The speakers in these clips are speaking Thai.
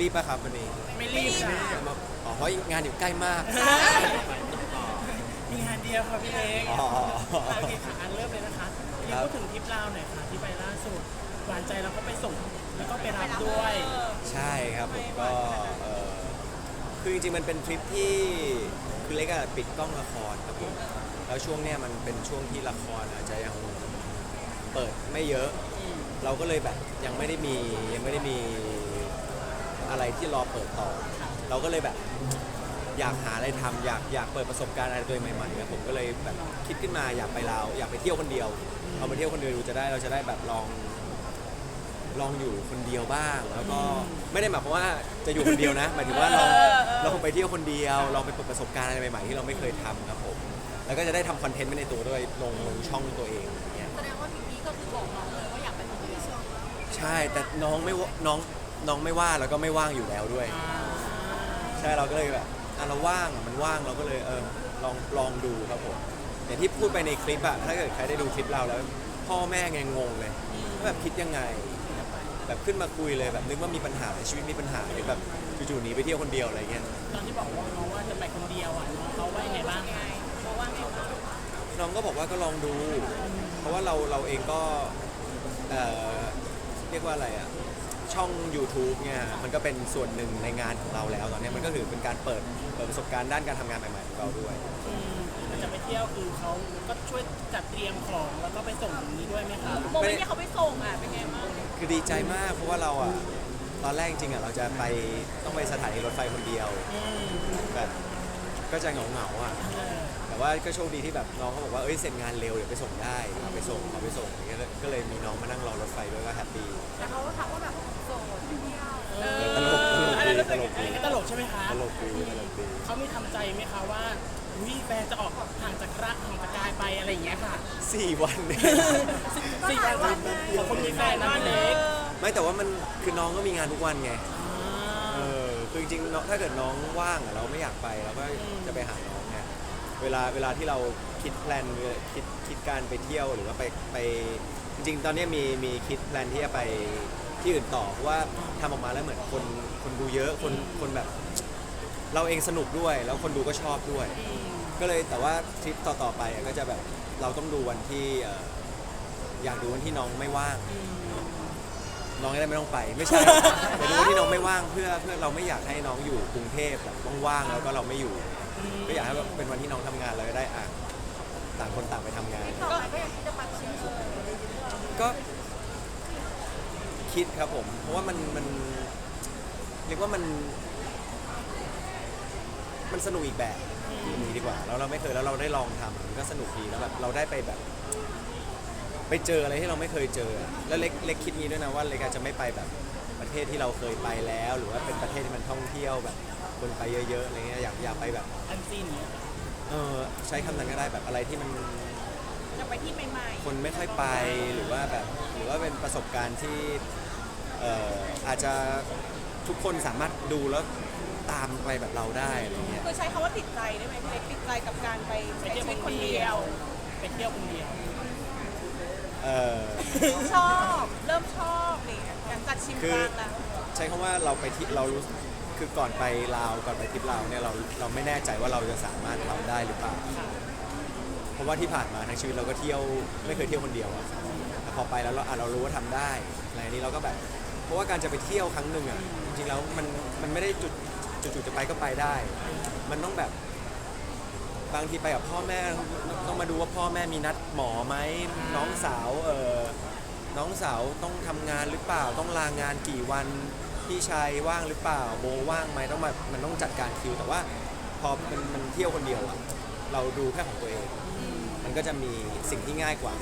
รีบป่ะครับวันนี้ไม่รีบค่ะอ๋อเพราะงานอยู่ใกล้มาก มีงานเดียวค่ะพี่เล็กอ๋อ โอเคค่ะอันเริ่มเลยนะคะพี่ครับพูดถึงทริปลาวหน่อยค่ะที่ไปล่าสุดหวานใจเราก็ไปส่งแล้วก็ไปรับด้วย ใช่ครับผมก็เอ่อคือจริงๆมันเป็นทริปที่คือเล็กอะปิดกล้องละครครับผมแล้วช่วงเนี้ยมันเป็นช่วงที่ละครอาจจะยังเปิดไม่เยอะ เราก็เลยแบบยังไม่ได้มียังไม่ได้มี อะไรที่รอเปิดต่อ เราก็เลยแบบอยากหาอะไรทำอยากอยากเปิดประสบการณ์อะไรตัวเองใหม่ๆครับผมก็เลยแบบคิดขึ้นมาอยากไปลาวอยากไปเที่ยวคนเดียวเอาไปเที่ยวคนเดียวดูจะได้เราจะได้แบบลอง ลองอยู่คนเดียวบ้าง แล้วก็ไม่ได้หมายความว่าจะอยู่คนเดียวนะ หมายถึงว่าลองลองไปเที่ยวคนเดียวลองไปเปิดประสบการณ์อะไรใหม่ๆที่เราไม่เคยทำครับผมแล้วก็จะได้ทำคอนเทนต์ไปในตัวด้วยลงลงช่องตัวเองอย่างเงี้ย แสดงว่าทีนี้ก็คือบอกน้องเลยว่าอยากไปคนเดียวใช่แต่น้องไม่ว่าน้อง น้องไม่ว่าแล้วก็ไม่ว่างอยู่แล้วด้วย ใช่เราก็เลยแบบอะเราว่างอะมันว่างเราก็เลยเออลองลองดูครับผมอย่างที่พูดไปในคลิปอะถ้าเกิดใครได้ดูคลิปเราแล้ว พ่อแม่ไงงงเลยว่าแบบคิดยังไง แบบขึ้นมาคุยเลยแบบนึกว่ามีปัญหาชีวิตมีปัญหาหรือแบบจู่ๆหนีไปเที่ยวคนเดียวอะไรเงี้ยตอนที่บอกว่าน้องว่าจะไปคนเดียวอะน้องเขาว่ายังไงบ้างคะเพราะว่าไงคะน้องก็บอกว่าก็ลองดู เพราะว่าเราเราเองก็เอ่อเรียกว่าอะไรอะ ช่อง YouTube เนี่ยมันก็เป็นส่วนหนึ่งในงานของเราแล้วตอนนี้มันก็ถือเป็นการเปิดเปิดประสบการณ์ด้านการทำงานใหม่ๆของเราด้วย อืมมันจะไปเที่ยวคือเขาก็ช่วยจัดเตรียมของแล้วก็ไปส่งอย่างนี้ด้วยไหมคะโมเมนต์ที่เขาไปส่งอะเป็นไงบ้างคือดีใจมากเพราะว่าเราอะตอนแรกจริงๆอะเราจะไปต้องไปสถานีรถไฟคนเดียวอืมแบบก็จะเหงาๆอะเออแต่ว่าก็โชคดีที่แบบน้องเขาบอกว่าเอ้ยเสร็จงานเร็วเดี๋ยวไปส่งได้เอาไปส่งเอาไปส่งอย่างเงี้ยก็เลยมีน้องมานั่งรอรถไฟด้วยก็แฮปปี้แต่เขาก็ทักว่าแบบโสดเที่ยว เอเอออตลกตลกอันดีนั้นตลกอันดีนี้ก็ตลกใช่ไหมคะตลกดีตลกดีเขามีทำใจไหมคะว่าวิแฟนจะออกห่างจากรักห่างจากกายไปอะไรอย่างเงี้ยค่ะสี่วันเนี่ย สี่วันของคนมีแฟนนะพี่เล็กไม่แต่ว่ามันคือน้องก็มีงานทุกวันไงอ่าเออคือจริงๆน้องถ้าเกิดน้องว่างอะเราไม่อยากไปเราก็อืมจะไปหาน้องไงเวลาเวลาที่เราคิดแพลนคิดคิดการไปเที่ยวหรือว่าไปไปจริงๆ ตอนนี้มีมีคิดแพลนที่จะไป ที่อื่นต่อเพราะว่าทำออกมาแล้วเหมือนคนคนดูเยอะคนคนแบบ เราเองสนุกด้วย แล้วคนดูก็ชอบด้วยอืมก็เลยแต่ว่าทริปต่อๆไปอะก็จะแบบเราต้องดูวันที่เอ่ออยากดูวันที่น้องไม่ว่างอืมน้องจะได้ไม่ต้องไป ไม่ใช่ แต่ดูวันที่น้องไม่ว่างเพื่อเพื่อเราไม่อยากให้น้องอยู่กรุงเทพแบบว่างๆแล้วก็เราไม่อยู่ ก็อยากให้แบบเป็นวันที่น้องทำงานเราจะได้อะต่างคนต่างไปทำงานต่อไปก็ยัง คิดจะไปเชียงใหม่ก็คิดครับผม เพราะว่ามันมันเรียกว่ามัน มันสนุกอีกแบบอย่างนี้ดีกว่าแล้วเราไม่เคยแล้วเราได้ลองทำมันก็สนุกดีแล้วแบบเราได้ไปแบบ ไปเจออะไรที่เราไม่เคยเจอ แล้วเล็กเล็กคิดงี้ด้วยนะว่าเล็กอาจจะไม่ไปแบบประเทศที่เราเคยไปแล้ว หรือว่าเป็นประเทศที่มันท่องเที่ยวแบบคนไปเยอะๆอะไรเงี้ยอยากอยากไปแบบอันซีนเนี่ยเออใช้คำนั้นก็ได้แบบอะไรที่มัน จะไปที่ใหม่ๆคนไม่ค่อยไปหรือว่าแบบหรือว่าเป็นประสบการณ์ที่เอ่ออาจจะทุกคนสามารถดูแล้วตามไปแบบเราได้อะไรเงี้ยคือใช้คำว่าติดใจได้ไหมพี่เล็กติดใจกับการไปไปใช้เที่ยวชีวิตคคนนเดีเดียยววไปเที่ยวคนเดียว เออชอบเริ่มชอบนี่หลังจากชิมคือ บ้างแล้วใช้คำว่าเราไปที่เรารู้คือก่อนไปลาวก่อนไปทริปลาวเนี่ยเราเราไม่แน่ใจว่าเราจะสามารถทำได้หรือเปล่าเพ ราะว่าที่ผ่านมาทั้งชีวิตเราก็เที่ยวไม่เคยเที่ยวคนเดียวอะแต่พอไปแล้วเราอะเรารู้ว่าทำได้อะไรนี้เราก็แบบ เพราะว่าการจะไปเที่ยวครั้งหนึ่งอะจริงๆแล้วมันมันไม่ได้จุดจุดๆจะไปก็ไปได้ มันต้องแบบ บางทีไปกับพ่อแม่ต้องมาดูว่าพ่อแม่มีนัดหมอไหมน้องสาวเออน้องสาวต้องทำงานหรือเปล่าต้องลางานกี่วันพี่ชายว่างหรือเปล่าโบว่างไหมต้องมามันต้องจัดการคิวแต่ว่าพอมันมันเที่ยวคนเดียวอะเราดูแค่ของตัวเอง มันก็จะมีสิ่งที่ง่ายกว่า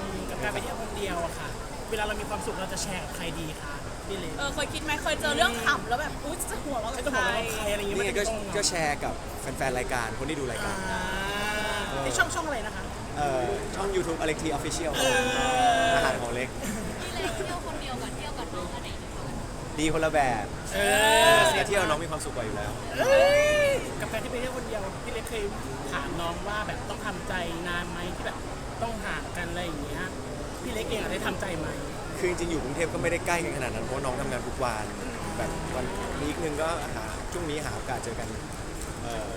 อืมกับการไปเที่ยวคนเดียวอะค่ะ เวลาเรามีความสุขเราจะแชร์กับใครดีคะพี่เล็กเออเคยคิดไหมเคยเจอเรื่องขำแล้วแบบอุ๊ยจะหัวเราะไม่กับต้องใคบอกรว่าใครอะไรอย่างเงี้ยนี่ไงก็ไม่ต้องก็แชร์กับแฟนๆรายการคนที่ดูรายอ่าการที่ช่องช่องอะไรนะคะ เอ่อช่อง YouTube Alex T Official อาหารของเล็กพี่เล็กเที่ยวคนเดียวกับเที่ยว ดีคนละแบบเอเสียเที่ยวน้องมีความสุขกว่าอยู่แล้วเอ้ยกับการที่ไปเที่ยวคนเดียวพี่เล็กเคยถามน้องว่าแบบต้องทำใจนานไหมที่แบบต้องห่างกันอะไรอย่างเงี้ยพี่เล็กเองอะได้ทำใจไหมคือจริงๆอยู่กรุงเทพก็ไม่ได้ใกล้กันขนาดนั้นเพราะว่าน้องทำงานทุกวันแบบวันวีคหนึ่งก็หาช่วงนี้หาโอกาสเจอกันเอ่อ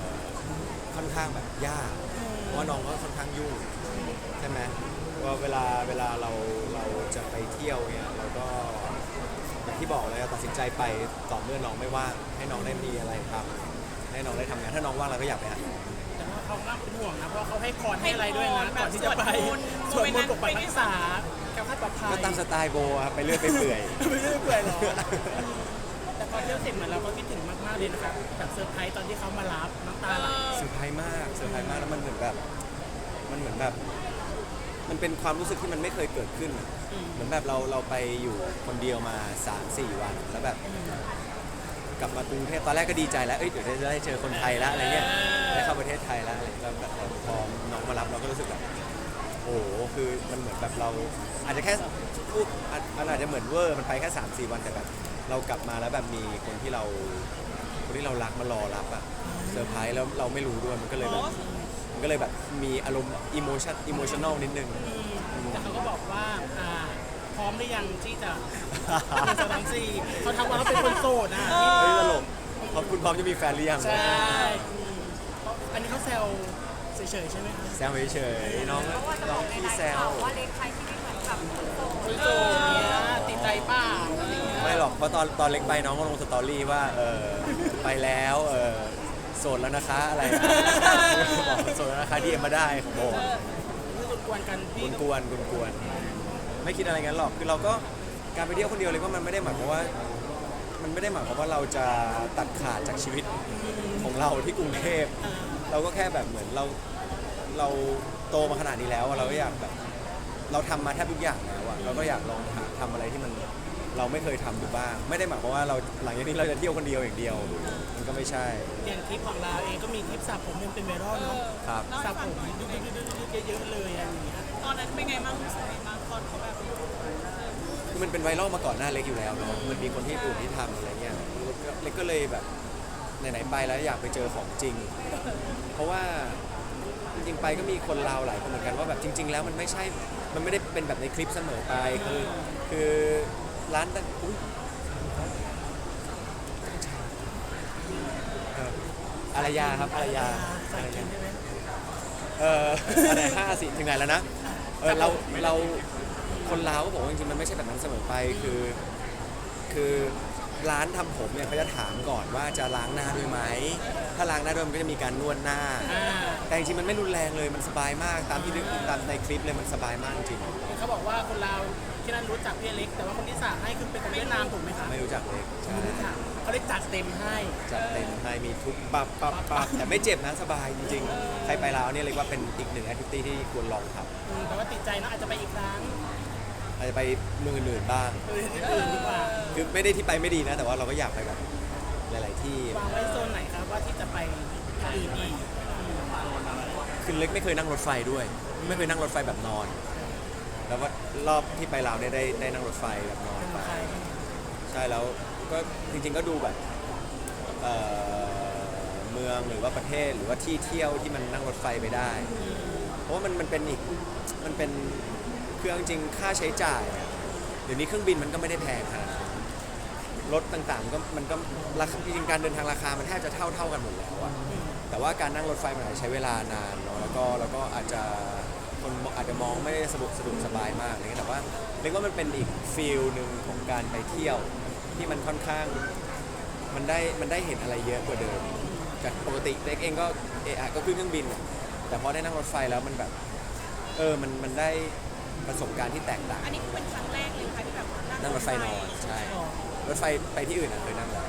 ค่อนข้างแบบยาก เพราะว่าน้องก็ค่อนข้างยุ่งใช่ไหมว่าเวลาเวลาเราเราจะไปเที่ยวเนี่ยเราก็อย่าง ที่บอกเลยตัดสินใจไปต่อเมื่อน้องไม่ว่างให้น้องได้มีอะไรทำให้น้องได้ทำงานถ้าน้องว่างเราก็อยากไปหาน้องแต่ว่าเขาก็เป็นห่วงนะเพราะเขาให้คอนให้อะไรด้วยนะให้พรก่อนที่จะไปแบบสสววดดมมนนต์ต์ปกปักรักษาแก้วคาดปลอดภัยก็ตามสไตล์โบอะครับไปเรื่อยไปเปื่อยไม่ได้เปื่อยหรอแต่พอเที่ยวเสร็จเหมือนเราก็คิดถึงมากๆเลยนะครับแบบเซอร์ไพรส์ตอนที่เขามารับน้ำตาไหลเซอร์ไพรส์มากเซอร์ไพรส์มากแล้วมันเหมือนแบบ มันเหมือนแบบ มันเป็นความรู้สึกที่มันไม่เคยเกิดขึ้นอะเหมือนแบบเราเราไปอยู่คนเดียวมา3 4วันแล้วแบบ กลับมากรุงเทพตอนแรกก็ดีใจแล้วเอ้ยเดี๋ยวจะได้เจอคนไทยแล้วอะไรเงี้ยได้เข้าประเทศไทยแล้วอะไรแล้วแบบพอน้องมารับเราก็รู้สึกแบบโอ้โหคือมันเหมือนแบบเราอาจจะแค่พูดอาจมันอาจจะเหมือนเวอร์มันไปแค่3 4วันแต่แบบ เรากลับมาแล้วแบบมีคนที่เราคนที่เรารักมารอรับอะเซอร์ไพรส์แล้วเราไม่รู้ด้วยมันก็เลยแบบมัน ก็เลยแบบมีอารมณ์อิโมชันอิโมชันแนลนิดนึง แต่เขาก็บอกว่าอ่า พร้อมหรือยังที่จะหนึ่งสองสามสี่เขาทำมาแล้วเป็นคนโสดอะเฮ้ยตลกขอบคุณพร้อมจะมีแฟนหรือยังใช่อืมอันนี้เขาแซวเฉยๆใช่ไหมคะแซวเฉยๆน้องน้องพี่แซวว่าเล็กใช้ชีวิตเหมือนกับคนโสดคนโสดเนี่ยติดใจป้าอะไรอย่างเงี้ยไม่หรอกเพราะตอนตอนเล็กไปน้องก็ลงสตอรี่ว่าเออไปแล้วเออ โสดแล้วนะคะอะไรนะบอกโสดแล้วนะคะดีมมาได้ของโบคือกวนกันกพี่วนกวนกวนกวนไม่คิดอะไรงั้นหรอกคือเราก็การไปเที่ยวคนเดียวเลยก็มันไม่ได้หมายความว่า มันไม่ได้หมายความว่าเราจะตัดขาดจากชีวิตของเราที่กรุงเทพเราก็แค่แบบเหมือนเราเราโตมาขนาดนี้แล้วเราก็อยากแบบ เราทำมาแทบทุกอย่างแล้วอะเราก็อยากลองหาทำอะไรที่มัน เราไม่เคยทำดูบ้าง ไม่ได้หมายความว่าเราหลังจากนี้เราจะเที่ยวคนเดียวอย่างเดียว มันก็ไม่ใช่อย่างคลิปของเราเองก็มีคลิปสระผมยังเป็นไวรัลเนาะครับ สระผมดุ๊กๆๆๆเยอะๆเลยอะไรอย่างเงี้ยตอนนั้นเป็นไงบ้างรู้สึกไงบ้างตอนเขาแบบคือมันเป็นไวรัลมาก่อนหน้าเล็กอยู่แล้วเนาะมันมีคนที่อื่นที่ทำอะไรเงี้ยเล็กก็เลยแบบไหนๆไปแล้วอยากไปเจอของจริง เพราะว่าจริงๆไปก็มีคนลาวหลายคนเหมือนกันว่าแบบจริง ๆ แล้วมันไม่ใช่ มันไม่ได้เป็นแบบในคลิปเสมอไปคือคือ ร้านต่างอุ๊ยเอ่ออารยาครับอารยาใส่กินใช่ไหมเอออะไรห้าสี่ถึงไหนแล้วนะเออเราเราคนลาวก็บอกว่าจริงๆมันไม่ใช่แบบนั้นเสมอไปคือ คือร้านทำผมเนี่ยเขาจะถามก่อนว่าจะล้างหน้าด้วยไหมถ้าล้างหน้าด้วยมันก็จะมีการนวดหน้าอ่า แต่จริงๆมันไม่รุนแรงเลยมันสบายมาก ตามที่นึกตามในคลิปเลยมันสบายมากจริงเขาบอกว่าคนเราวที่นั่นรู้จักพี่เล็ก แต่ว่าคนที่สระให้คือเป็นคนเวียดนามถูกไหมคะไม่รู้จักเลยใช่ไม่รู้จักเขาเลยจัดเต็มให้ จัดเต็มให้มีทุกปับปับปับแต่ไม่เจ็บนะสบายจริงๆ ใครไปลาวเนี่ยเรียกว่าเป็นอีกหนึ่งแอคทิวิตี้ที่ควรลองทอืมแต่ว่าติดใจนะอาจจะไปอีกครั้งอาจจะไปเมืองอื่นๆบ้างเออที่อื่นดีกว่าคือไม่ได้ที่ไปไม่ดีนะ แต่ว่าเราก็อยากไปแบบหลาย ๆ ที่วางไว้โซนไหนครับว่าที่จะไปอื่นอีกอืม คือเล็กไม่เคยนั่งรถไฟด้วย ไม่เคยนั่งรถไฟแบบนอน แล้วว่ารอบที่ไปลาวเนี่ยได้ได้นั่งรถไฟแบบนอนเป็นไปใครใช่แล้วก็จริงๆก็ดูแบบเอ่อเมืองหรือว่าประเทศหรือว่าที่เที่ยวที่มันนั่งรถไฟไปได้ เพราะว่ามันมันเป็นอีกมันเป็นคือเอาจริงๆค่าใช้จ่ายอะเดี๋ยวนี้เครื่องบินมันก็ไม่ได้แพงขนาดนั้นรถต่างๆก็มันก็ราคาจริงๆการเดินทางราคามันแทบจะเท่าเท่ากันหมดแล้วอะ แต่ว่าการนั่งรถไฟมันอาจจะใช้เวลานานเนาะแล้วก็แล้วก็อาจจะคนอาจจะมองไม่ได้สะดวกสะดวกสบายมากอะไรเงี้ยแต่ว่าเรียกว่ามันเป็นอีกฟีลหนึ่งของการไปเที่ยว ที่มันค่อนข้างมันได้มันได้เห็นอะไรเยอะกว่าเดิม จากปกติเล็กเองก็เออก็ขึ้นเครื่องบินอะแต่พอได้นั่งรถไฟแล้วมันแบบเออมันมันได้ประสบการณ์ที่แตกต่างอันนี้คือเป็นครั้งแรกเลยค่ะที่แบบนั่งรถไฟนอนใช่อ๋อรถไฟไปที่อื่นอะเคยนั่งแล้ว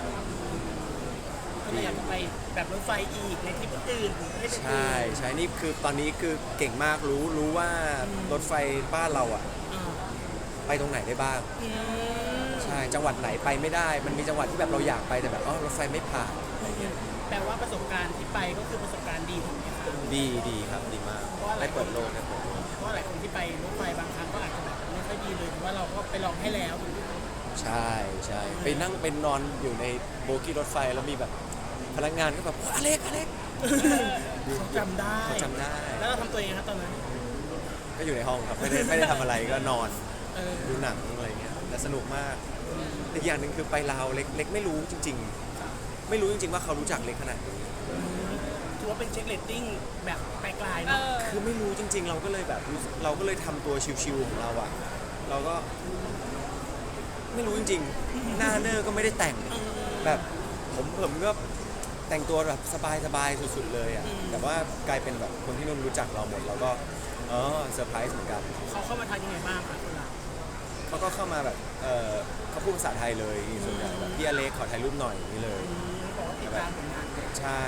ก็เลยอยากจะไปแบบรถไฟอีกในทริปอื่นประเทศอื่น ใช่ใช่นี่คือตอนนี้คือเก่งมากรู้รู้ว่ารถไฟบ้านเราอะอ่าไปตรงไหนได้บ้าง อืมใช่จังหวัดไหนไปไม่ได้ มันมีจังหวัดที่แบบเราอยากไปแต่แบบอ๋อรถไฟไม่ผ่านอะไรเงี้ยแปลว่าประสบการณ์ที่ไปก็คือประสบการณ์ดีถูกไหมคะ ดีดีครับดีมากได้เปิดโลกได้เปิดโลกเพราะหลายคนที่ไปรถไฟบางครั้งก็อาจจะแบบไม่ค่อยดีเลยแต่ว่าเราก็ไปลองให้แล้ว ใช่ใช่ไปนั่งเป็นนอนอยู่ในโบกี้รถไฟแล้วมีแบบพ นักงานก็แบบอเล็กอเล็กเขาจำได้เขาจำได้ แล้วเราทำตัวเองครับตอนนั้นก็อยู่ในห้องครับ ไม่ได้ไม่ได้ทำอะไรก็นอนเออดูหนังอะไรเงี้ยแต่สนุกมากแต่อีกอย่างหนึ่งคือไปลาวเล็กเล็กไม่รู้จริง ๆ ไม่รู้จริง ๆ ว่าเขารู้จักเล็กขนาดนี้ถือว่าเป็นเช็คเลตติ้งแบบไกลๆเอเนาะอคือไม่รู้จริง ๆ เราก็เลยแบบรู้สึกเราก็เลยทำตัวชิวๆของเราอะเราก็ ไม่รู้จริง ๆ หน้าเนอร์ก็ไม่ได้แต่งแบบผมผมก็ แต่งตัวแบบสบายๆสุดๆเลยอะแต่ว่ากลายเป็นแบบคนที่นุ่นรู้จักเราหมดเราก็เออเซอร์ไพรส์เหมือนกันเขาเข้ามาทานยังไงบ้างคะคนเราเขาก็เข้ามาแบบเออเขาพูดภาษาไทยเลยส่วนใหญ่แบบพี่อเล็กขอถ่ายรูปหน่อยอย่างนี้เลยอืมบอกว่าติดตามผลงานใช่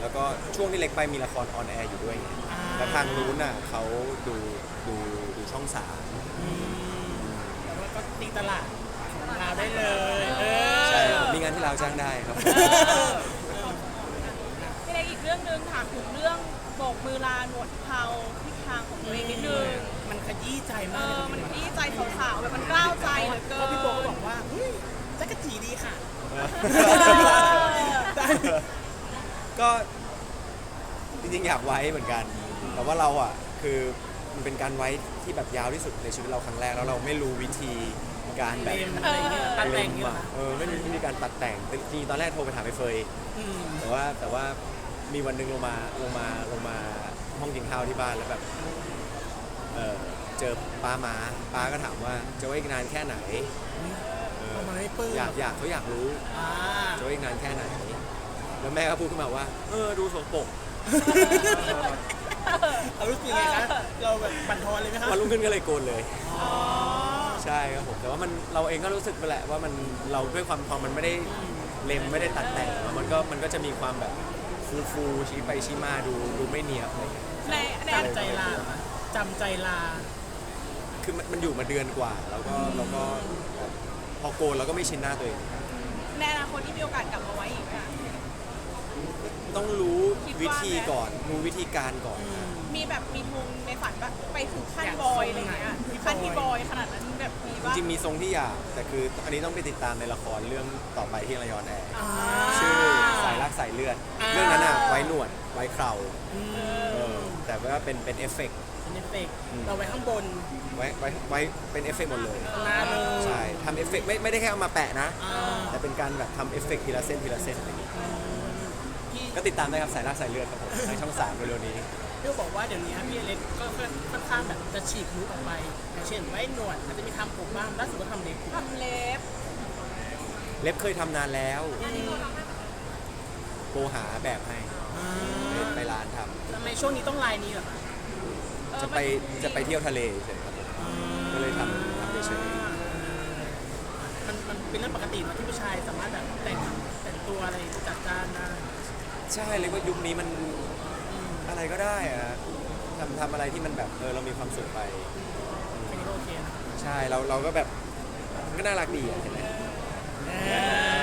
แล้วก็ช่วงที่เล็กไปมีละครออนแอร์อยู่ด้วยไงอ่าแล้วทางนู้นน่ะเขาดูดูดูช่องสามอืมแต่ว่าก็ตีตลาดของเราได้เลย เออ ใช่ครับมีงานที่เราวจ้างได้ครับพี่เล็กอีกเรื่องหนึงถามถึงเรื่องโบกมือลาหนวดเทาที่ทางของตัวเองนิดนึงมันขยี้ใจเอมากอเลยมันพี่ที่ใจสาวๆแบบมันกล้าวใจเหลือเกิเพนราะพี่โบก็บอกว่าเฮ้ยจักรจีดีค่ะได้ก็จริงๆอยากไว้เหมือนกัน แต่ว่าเราอะคือมันเป็นการไว้ที่แบบยาวที่สุดในชีวิตเราครั้งแรกแล้วเราไม่รู้วิธีการแบเต็บมอะไรเงี้ยตัดแต่งเล็เงี้ยอะเออไม่รู้วิธีการตัดแต่งแต่จริงๆตอนแรกโทรไปถามไปเฟย อืมแต่ว่าแต่ว่า มีวันหนึ่งลงมาลงมาลงมาห้องกินข้าวที่บ้านแล้วแบบเออเจอป้ามาป้าก็ถามว่าจะไว้อีกนานแค่ไหนเออเอามาให้ปลื้มอยากอยากเขาอยากรู้อ่าจะไว้อีกนานแค่ไหน แล้วแม่ก็พูดขึ้นมาว่า เออดูสกปรกเอารู้สึกยังไงคะเราแบบบั่นทอนเลยไหมคะวันรุ่งขึ้นก็เลยโกนเลย อ๋อใช่ครับผมแต่ว่ามันเราเองก็รู้สึกไปแหละว่ามันเราด้วยความพอมันไม่ได้เล็มไม่ได้ตัดแต่งมันก็มันก็จะมีความแบบ ฟูฟูๆชี้ไปชี้มาดูดูไม่เนียบอะไรอย่างเงี้ย ในในจำใจลาเหรอคะจำใจลา คือมันมันอยู่มาเดือนกว่า แล้วก็เราก็แบบพอโกนเราก็ไม่ชินหน้าตัวเอง ในอนาคตที่มีโอกาสกลับมาไว้อีกไหมคะ ต้องรู้คิดว่าวิธีก่อนรู้วิธีการก่อนนะมีแบบมีทุงในฝันแบบไปถึงขั้นอยากบอยทรงอะไรอย่างเงี้ยไหนขั้นที่บอยขนาดนั้นแบบมีจว่าริงๆมีทรงที่อยากแต่คืออันนี้ต้องไปติดตามในละครเรื่องต่อไปที่ระยอนแอร์อ่าชื่อสายรักสายเลือด อ่า เรื่องนั้นอะไว้หนวดไว้เคราอืเอมอแต่ว่าเป็นเป็นเอฟเฟกต์เป็นเอฟเฟกต์อืมเราไว้ข้างบน ไว้ไว้ไว้เป็นเอฟเฟกต์หมดเลยข้างหน้าเลย ใช่ทำเอฟเฟกต์ไม่ไม่ได้แค่เอามาแปะนะ อ่าแต่เป็นการแบบทำเอฟเฟกต์ทีละเส้นทีละเส้นอะไรอย่างงี้ พี่ก็ติดตามได้ครับสายรักสายเลือดครับผมในช่องสามเร็วๆนี้ พี่บอกว่าเดี๋ยวนี้พี่อเล็กก็ค่อนข้างแบบจะฉีกลุคออกไปอย่างเช่นไว้หนวดอาจจะมีทำผมบ้างล่าสุดก็ทำเล็บทำเล็บเล็บเคยทำนานแล้วโทรหาแบบให้อ่าไปไปร้านทำทำไมช่วงนี้ต้องลายนี้เหรอคะเออจะไปจะไปเที่ยวทะเลเฉยๆครับผมก็เลยทำทำเฉยมันมันเป็นเรื่องปกตินะที่ผู้ชายสามารถแบบแต่งแต่งตัวอะไรจัดจ้านได้ๆ ใช่เลยว่ายุคนี้มันอะไรก็ได้อะทำทำอะไรที่มันแบบเออเรามีความสุขไปแค่นี้ก็โอเคนะใช่เราเราก็แบบมันก็น่ารักดีอะเห็นไหมเออ